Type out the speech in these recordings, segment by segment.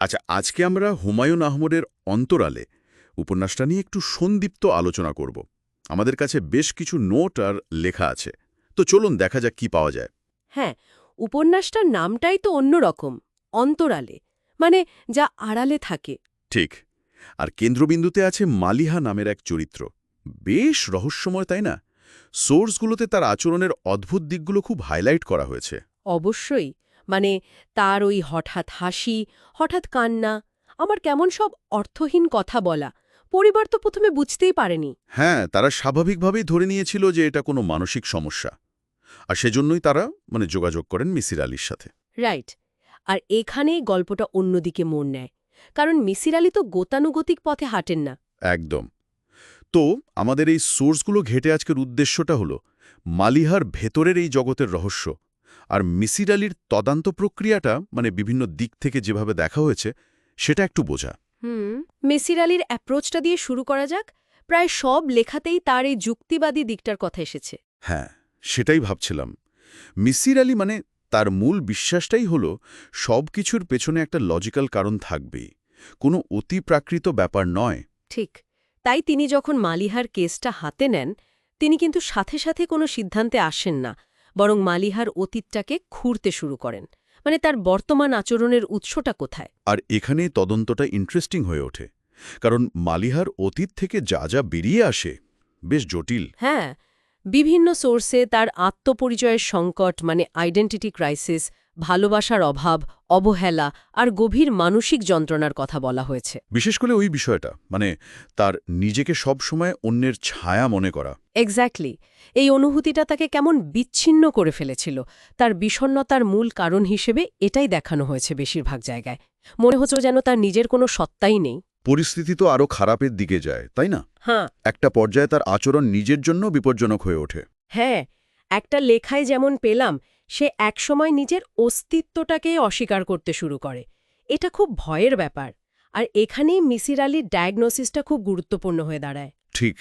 আচ্ছা আজকে আমরা হুমায়ুন আহমদের অন্তরালে উপন্যাসটা নিয়ে একটু সন্দীপ্ত আলোচনা করব। আমাদের কাছে বেশ কিছু নোট আর লেখা আছে। তো চলুন দেখা যাক কি পাওয়া যায়। হ্যাঁ উপন্যাসটার নামটাই তো অন্যরকম অন্তরালে মানে যা আড়ালে থাকে। ঠিক আর কেন্দ্রবিন্দুতে আছে মালিহা নামের এক চরিত্র। বেশ রহস্যময় তাই না? সোর্সগুলোতে তার আচরণের অদ্ভুত দিকগুলো খুব হাইলাইট করা হয়েছে। অবশ্যই মানে তার ওই হঠাৎ হাসি হঠাৎ কান্না আমার কেমন সব অর্থহীন কথা বলা পরিবার তো প্রথমে বুঝতেই পারেনি। হ্যাঁ তারা স্বাভাবিকভাবেই ধরে নিয়েছিল যে এটা কোনো মানসিক সমস্যা। আর সেজন্যই তারা মানে যোগাযোগ করেন মিসির আলীর সাথে। রাইট। আর এখানেই গল্পটা অন্যদিকে মোড় নেয়। কারণ মিসির আলী তো গতানুগতিক পথে হাঁটেন না। একদম। তো আমাদের এই সোর্সগুলো ঘেটে আজকের উদ্দেশ্যটা হলো মালিহার ভেতরের এই জগতের রহস্য আর মিসির আলীর তদান্ত প্রক্রিয়াটা মানে বিভিন্ন দিক থেকে যেভাবে দেখা হয়েছে সেটা একটু বোঝা। হুম মিসির আলীর অ্যাপ্রোচটা দিয়ে শুরু করা যাক। প্রায় সব লেখাতেই তার এই যুক্তিবাদী দিকটার কথা এসেছে। হ্যাঁ সেটাই ভাবছিলাম। মিসির আলী মানে তার মূল বিশ্বাসটাই হলো সব কিছুর পেছনে একটা লজিক্যাল কারণ থাকবেই। কোনো অতিপ্রাকৃত ব্যাপার নয়। ঠিক তাই তিনি যখন মালিহার কেসটা হাতে নেন তিনি কিন্তু সাথে সাথে কোনো সিদ্ধান্তে আসেন না। বরং মালিহার অতীতটাকে খুঁড়তে শুরু করেন। মানে তার বর্তমান আচরণের উৎসটা কোথায়? আর এখানে তদন্তটা ইন্টারেস্টিং হয়ে ওঠে। কারণ মালিহার অতীত থেকে যা যা বেরিয়ে আসে বেশ জটিল। হ্যাঁ বিভিন্ন সোর্সে তার আত্মপরিচয়ের সংকট মানে আইডেন্টিটি ক্রাইসিস ভালোবাসার অভাব অবহেলা আর গভীর মানসিক যন্ত্রণার কথা বলা হয়েছে। বিশেষ করে ওই বিষয়টা মানে তার নিজেকে সব সময় অন্যের ছায়া মনে করা। এক্স্যাক্টলি এই অনুভূতিটা তাকে কেমন বিচ্ছিন্ন করে ফেলেছিল। তার বিষণ্নতার মূল কারণ হিসেবে এটাই দেখানো হয়েছে বেশিরভাগ জায়গায়। মনে হচ্ছে যেন তার নিজের কোনো সত্তাই নেই। পরিস্থিতি তো আরও খারাপের দিকে যায় তাই না? হ্যাঁ। একটা পর্যায়ে তার আচরণ নিজের জন্য বিপজ্জনক হয়ে ওঠে। হ্যাঁ একটা লেখায় যেমন পেলাম সে একসময় নিজের অস্তিত্বটাকেই অস্বীকার করতে শুরু করে। এটা খুব ভয়ের ব্যাপার। আর এখানেই মিসির আলীর ডায়াগনোসিসটা খুব গুরুত্বপূর্ণ হয়ে দাঁড়ায়। ঠিক।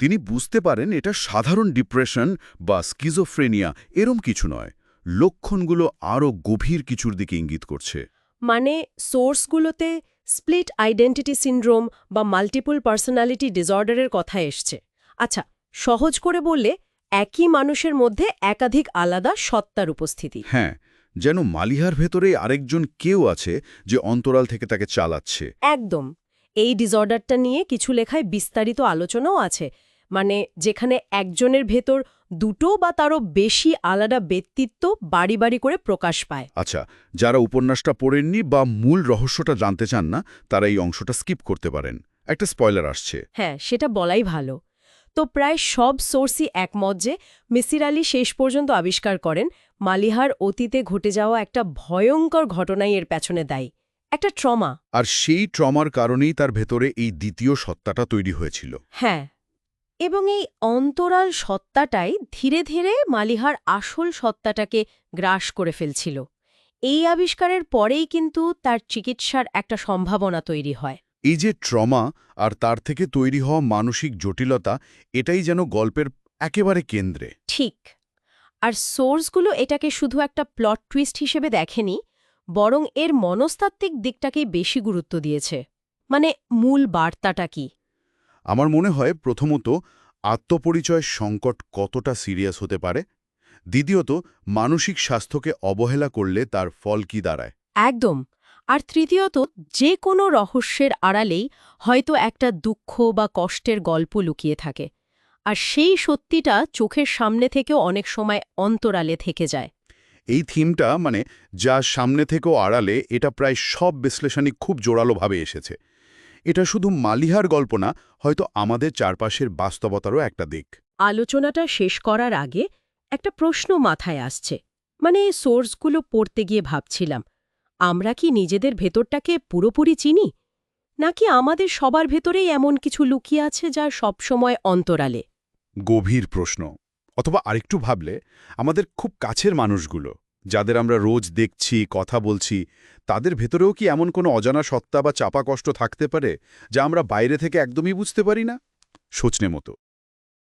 তিনি বুঝতে পারেন এটা সাধারণ ডিপ্রেশন বা স্কিজোফ্রেনিয়া এরম কিছু নয়। লক্ষণগুলো আরও গভীর কিছুর দিকে ইঙ্গিত করছে। মানে সোর্সগুলোতে স্প্লিট আইডেন্টিটি সিন্ড্রোম বা মাল্টিপল পার্সোনালিটি ডিসঅর্ডারের কথা এসছে। আচ্ছা সহজ করে বললে একই মানুষের মধ্যে একাধিক আলাদা সত্তার উপস্থিতি। হ্যাঁ যেন মালিহার ভেতরে আরেকজন কেউ আছে যে অন্তরাল থেকে তাকে চালাচ্ছে। একদম। এই ডিসঅর্ডারটা নিয়ে কিছু লেখায় বিস্তারিত আলোচনাও আছে। মানে যেখানে একজনের ভেতর দুটো বা তারও বেশি আলাদা ব্যক্তিত্ব বাড়ি বাড়ি করে প্রকাশ পায়। আচ্ছা যারা উপন্যাসটা পড়েননি বা মূল রহস্যটা জানতে চান না তারা এই অংশটা স্কিপ করতে পারেন। একটা স্পয়লার আসছে। হ্যাঁ সেটা বলাই ভালো। তো প্রায় সব সোর্সই একমত যে মিসির আলী শেষ পর্যন্ত আবিষ্কার করেন মালিহার অতীতে ঘটে যাওয়া একটা ভয়ঙ্কর ঘটনাই এর পেছনে দায়ী একটা ট্রমা। আর সেই ট্রমার কারণেই তার ভেতরে এই দ্বিতীয় সত্তাটা তৈরি হয়েছিল। হ্যাঁ এবং এই অন্তরাল সত্তাটাই ধীরে ধীরে মালিহার আসল সত্তাটাকে গ্রাস করে ফেলছিল। এই আবিষ্কারের পরেই কিন্তু তার চিকিৎসার একটা সম্ভাবনা তৈরি হয়। এই যে ট্রমা আর তার থেকে তৈরি হওয়া মানসিক জটিলতা এটাই যেন গল্পের একেবারে কেন্দ্রে। ঠিক। আর সোর্সগুলো এটাকে শুধু একটা প্লট টুইস্ট হিসেবে দেখেনি বরং এর মনস্তাত্ত্বিক দিকটাকেই বেশি গুরুত্ব দিয়েছে। মানে মূল বার্তাটা কি? আমার মনে হয় প্রথমত আত্মপরিচয় সংকট কতটা সিরিয়াস হতে পারে দ্বিতীয়ত মানসিক স্বাস্থ্যকে অবহেলা করলে তার ফল কি দাঁড়ায়। একদম আর তৃতীয়ত যে কোনো রহস্যের আড়ালেই হয়তো একটা দুঃখ বা কষ্টের গল্প লুকিয়ে থাকে আর সেই সত্যিটা চোখের সামনে থেকেও অনেক সময় অন্তরালে থেকে যায়। এই থিমটা মানে যা সামনে থেকেও আড়ালে এটা প্রায় সব বিশ্লেষণই খুব জোরালোভাবে এসেছে। এটা শুধু মালিহার গল্প না হয়তো আমাদের চারপাশের বাস্তবতারও একটা দিক। আলোচনাটা শেষ করার আগে একটা প্রশ্ন মাথায় আসছে। মানে সোর্সগুলো পড়তে গিয়ে ভাবছিলাম আমরা কি নিজেদের ভেতরটাকে পুরোপুরি চিনি? নাকি আমাদের সবার ভেতরেই এমন কিছু লুকিয়ে আছে যা সবসময় অন্তরালে? গভীর প্রশ্ন অথবা আরেকটু ভাবলে আমাদের খুব কাছের মানুষগুলো। যাদের আমরা রোজ দেখছি, কথা বলছি, তাদের ভেতরেও কি এমন কোনো অজানা সত্তা বা চাপা কষ্ট থাকতে পারে, যা আমরা বাইরে থেকে একদমই বুঝতে পারি না? সোচনে মতো।